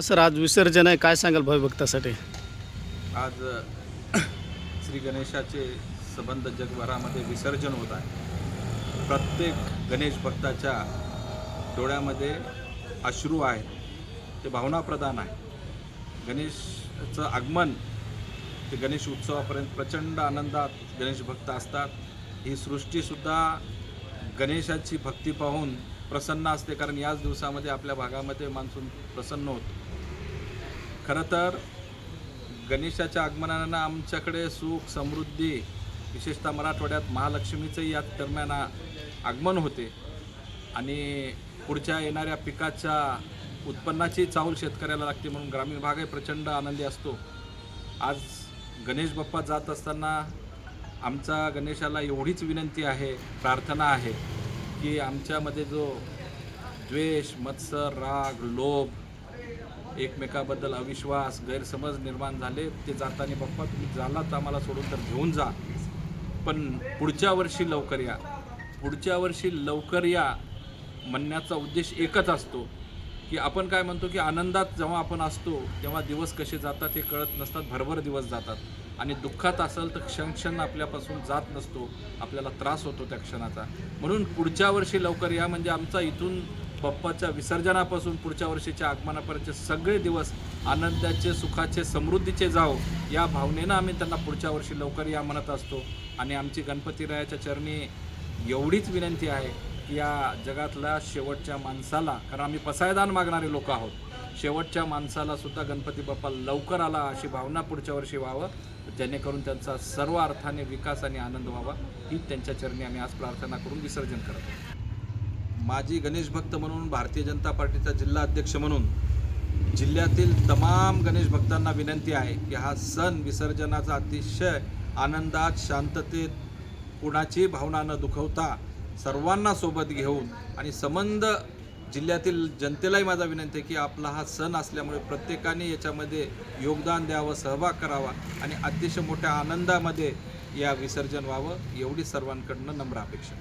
Sir आज विसर्जन आहे. काय सांगाल भक्तासाठी? आज श्री गणेशाचे संबंध जगभरामध्ये विसर्जन होत आहे. प्रत्येक गणेश भक्ताच्या डोळ्यामध्ये अश्रू आहे ते भावनाप्रधान आहे. गणेशचं आगमन ते गणेश उत्सवापर्यंत प्रचंड आनंदात गणेश भक्त असतात. ही सृष्टीसुद्धा गणेशाची भक्ती पाहून प्रसन्न असते कारण याच दिवसामध्ये आपल्या भागामध्ये मान्सून प्रसन्न होतो. खरं तर गणेशाच्या आगमनानं आमच्याकडे सुख समृद्धी विशेषतः मराठवाड्यात महालक्ष्मीचंही या दरम्यान आगमन होते. आणि पुढच्या येणाऱ्या पिकाच्या उत्पन्नाची चाहूल शेतकऱ्याला लागते म्हणून ग्रामीण भागही प्रचंड आनंदी असतो. आज गणेश बाप्पा जात असताना आमचा गणेशाला एवढीच विनंती आहे प्रार्थना आहे. की आमच्यामध्ये जो द्वेष मत्सर राग लोभ एकमेकाबद्दल अविश्वास गैरसमज निर्माण झाले ते जाताना बाप्पा तुम्ही झालात आम्हाला सोडून तर घेऊन जा. पण पुढच्या वर्षी लवकर या. पुढच्या वर्षी लवकर या म्हणण्याचा उद्देश एकच असतो. की आपण काय म्हणतो की आनंदात जेव्हा आपण असतो तेव्हा दिवस कसे जातात हे कळत नसतात भरभर दिवस जातात. आणि दुःखात असेल तर क्षण क्षण आपल्यापासून जात नसतो आपल्याला त्रास होतो त्या क्षणाचा. म्हणून पुढच्या वर्षी लवकर या म्हणजे आमचा इथून बाप्पाच्या विसर्जनापासून पुढच्या वर्षीच्या आगमनापर्यंतचे सगळे दिवस आनंदाचे सुखाचे समृद्धीचे जाओ या भावनेनं आम्ही त्यांना पुढच्या वर्षी लवकर या म्हणत असतो. आणि आमची गणपतीरायाच्या चरणी एवढीच विनंती आहे या जगातल्या शेवटच्या माणसाला कारण आम्ही पसायदान मागणारे लोक आहोत शेवटच्या माणसाला सुद्धा गणपती बाप्पा लवकर आला अशी भावना पुढच्या वर्षी व्हावं जेणेकरून त्यांचा सर्व अर्थाने विकास आणि आनंद व्हावा ही त्यांच्या चरणी आम्ही आज प्रार्थना करून विसर्जन करत आहोत. माजी गणेश भक्त म्हणून भारतीय जनता पार्टीचा जिल्हा अध्यक्ष म्हणून जिल्ह्यातील तमाम गणेश भक्तांना विनंती आहे की हा सण विसर्जनाचा अतिशय आनंदात शांततेत कुणाची भावना न दुखवता सर्वांना सोबत घेऊन आणि संबंध जिल्ह्यातील जनतेलाही माझा विनंती आहे की आपला हा सण असल्यामुळे प्रत्येकाने याच्यामध्ये योगदान द्यावं सहभाग करावा आणि अतिशय मोठ्या आनंदामध्ये या विसर्जन व्हावं एवढी सर्वांकडनं नम्र अपेक्षा.